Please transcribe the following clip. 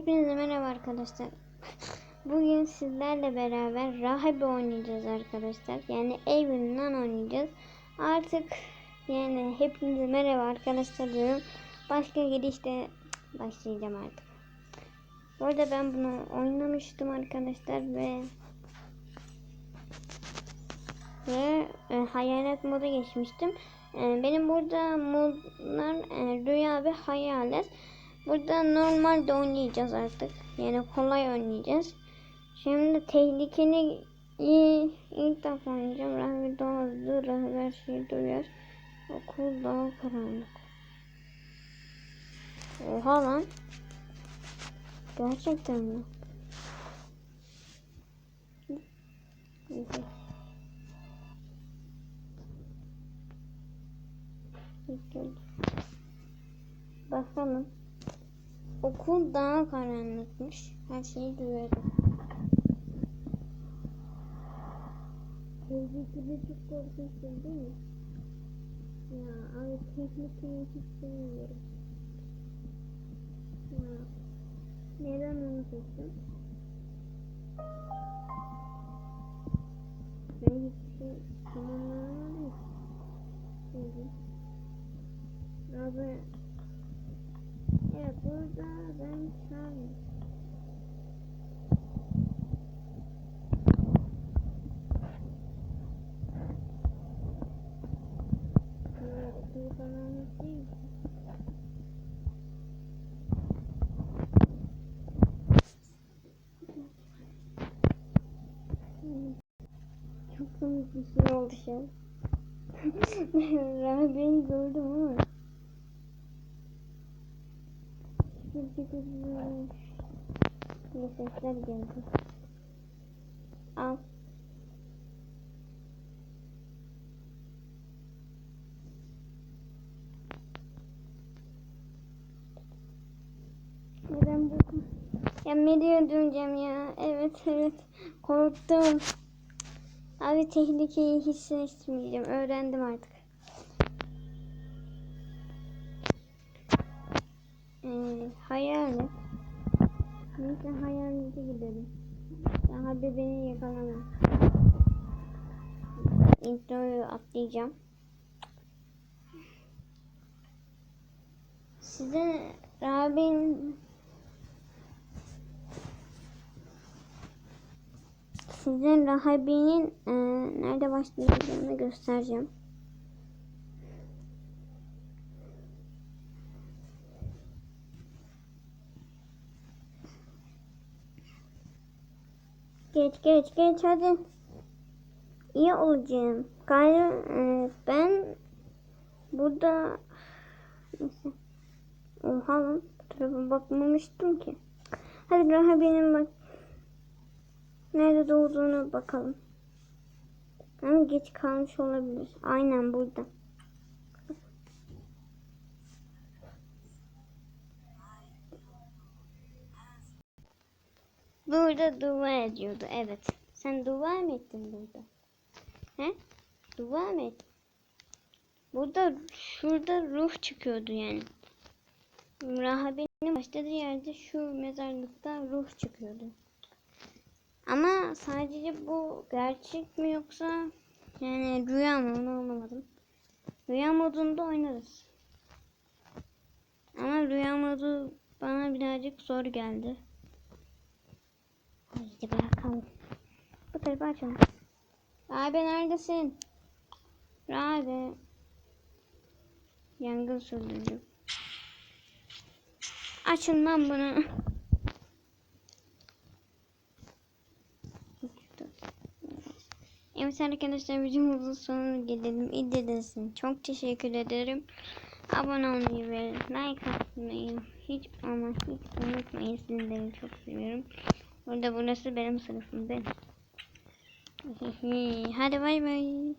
Hepinize merhaba arkadaşlar. Bugün sizlerle beraber rahibe oynayacağız arkadaşlar. Yani evimden oynayacağız. Artık yani hepinize merhaba arkadaşlar diyorum. Başka girişte başlayacağım artık. Bu arada ben bunu oynamıştım arkadaşlar ve ve e, hayalet moda geçmiştim. E, benim burada modlar e, rüya ve hayalet. Burada normal de oynayacağız artık. Yani kolay oynayacağız. Şimdi tehlikeli ilk defa oynayacağım. Rahmi daha hızlı, rahmi her şeyi duyar. Okul daha karanlık. Oha lan. Gerçekten mi? Bakalım. Okul daha karanlıkmış. Her şeyi duyuyorum. Tehlikeli çok korkunç değil mi? Ya abi tehlikeyi hiç sevmiyorum. Ya. Neden onu seçtim? Ben hiçbir şey tamamlayamadım. Şimdi. Abi Evet burada ben değil. Çok komik bir şey oldu şu an. Rahbeyi gördüm ama. Ne sesler geldi. Al. Neden bu? Ya Media döneceğim ya. Evet evet. Korktum. Abi tehlikeyi hissetmeyeceğim. Öğrendim artık. Ee, hayalet. Neyse hayalete gidelim. Daha bir beni yakalamaz. Introyu atlayacağım. Size Rabin size rahabinin e, nerede başlayacağını göstereceğim. Geç geç geç hadi. İyi olacağım. Gayrı e, ben burada. Oha lan. Bu tarafa bakmamıştım ki. Hadi rahabenin bak. Nerede doğduğunu bakalım. Ama geç kalmış olabilir. Aynen burada. Burada dua ediyordu. Evet. Sen dua mı ettin burada? He? Dua mı ettin? Burada şurada ruh çıkıyordu yani. Rahabenin başladığı yerde şu mezarlıkta ruh çıkıyordu. Ama sadece bu gerçek mi yoksa yani rüya mı onu anlamadım. Rüya modunda oynarız. Ama rüya modu bana birazcık zor geldi. Hadi bırakalım. Bu tarafa açalım. Abi neredesin? Abi. Yangın söndürücü. Açın lan bunu. Evet arkadaşlar videomuzun sonuna gelelim. İzlediğiniz çok teşekkür ederim. Abone olmayı ve like atmayı hiç ama hiç unutmayın. Sizleri çok seviyorum. Burada burası benim sınıfım değil. Hadi bay bay.